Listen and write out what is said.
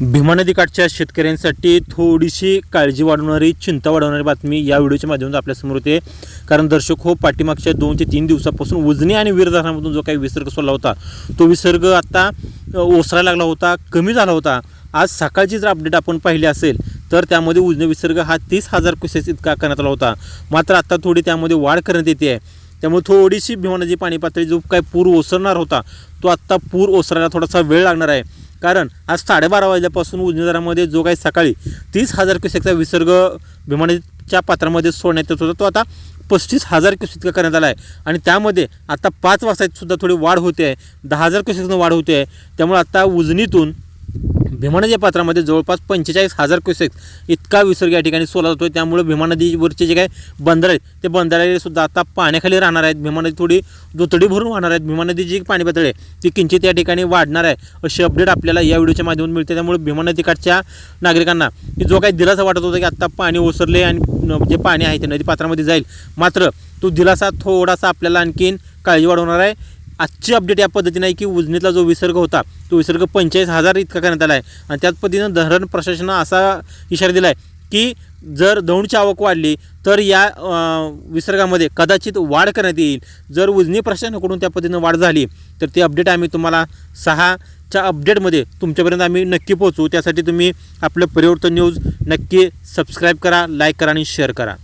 भीमा नदीकाठच्या शेतकऱ्यांसाठी थोडीशी काळजी वाढवणारी चिंता वाढवणारी बातमी या व्हिडिओच्या माध्यमातून आपल्यासमोर होते कारण दर्शक हो पाठीमागच्या दोन ते तीन दिवसापासून उजनी आणि वीरधारणामधून जो काही विसर्ग सोडला होता तो विसर्ग आता ओसरायला लागला होता कमी झाला होता. आज सकाळची जर अपडेट आपण पाहिली असेल तर त्यामध्ये उजनी विसर्ग हा तीस हजार कुसेस इतका करण्यात आला होता. मात्र आता थोडी त्यामध्ये वाढ करण्यात येते आहे. त्यामुळे थोडीशी भीमा नदी पाणी पातळी जो काही पूर ओसरणार होता तो आत्ता पूर ओसरायला थोडासा वेळ लागणार आहे. कारण आज साडेबारा वाजल्यापासून उजनीदारामध्ये जो काही सकाळी तीस हजार क्युसेकचा विसर्ग भीमानेच्या पात्रामध्ये सोडण्यात येत होता तो आता पस्तीस हजार क्युसेक इतका करण्यात आला आहे. आणि त्यामध्ये आता पाच वाजतासुद्धा थोडी वाढ होते आहे. दहा हजार क्युसेकनं वाढ होते आहे. त्यामुळे आता उजनीतून भीमा नदी पात्रामध्ये जवळपास पंचेचाळीस हजार क्युसेक इतका विसर्ग या ठिकाणी सोला जातो त्यामुळे भीमा नदीवरचे जे काही बंदर आहेत ते बंदराळे सुद्धा आता पाण्याखाली राहणार आहेत. भीमा नदी थोडी दुतडी भरून वाहणार आहेत. भीमा नदीची जी पाणी पातळी आहे ती किंचित या ठिकाणी वाढणार आहे. अशी अपडेट आपल्याला या व्हिडिओच्या माध्यमातून मिळते. त्यामुळे भीमा नदीकाठच्या नागरिकांना की जो काही दिलासा वाटत होता की आत्ता पाणी ओसरले आणि जे पाणी आहे ते नदी पात्रामध्ये जाईल मात्र तो दिलासा थोडासा आपल्याला आणखीन काळजी वाढवणार आहे. आजची अपडेट या पद्धतीने आहे की उजनीतला जो विसर्ग होता तो विसर्ग पंचेचाळीस हजार इतका करण्यात आला आहे. आणि त्याच पद्धतीनं धरण प्रशासनानं असा इशारा दिला आहे की जर दौंडची आवक वाढली तर या विसर्गामध्ये कदाचित वाढ करण्यात येईल. जर उजनी प्रशासनाकडून त्या पद्धतीनं वाढ झाली तर ती अपडेट आम्ही तुम्हाला सहाच्या अपडेटमध्ये तुमच्यापर्यंत आम्ही नक्की पोहोचू. त्यासाठी तुम्ही आपलं परिवर्तन न्यूज नक्की सबस्क्राईब करा लाईक करा आणि शेअर करा.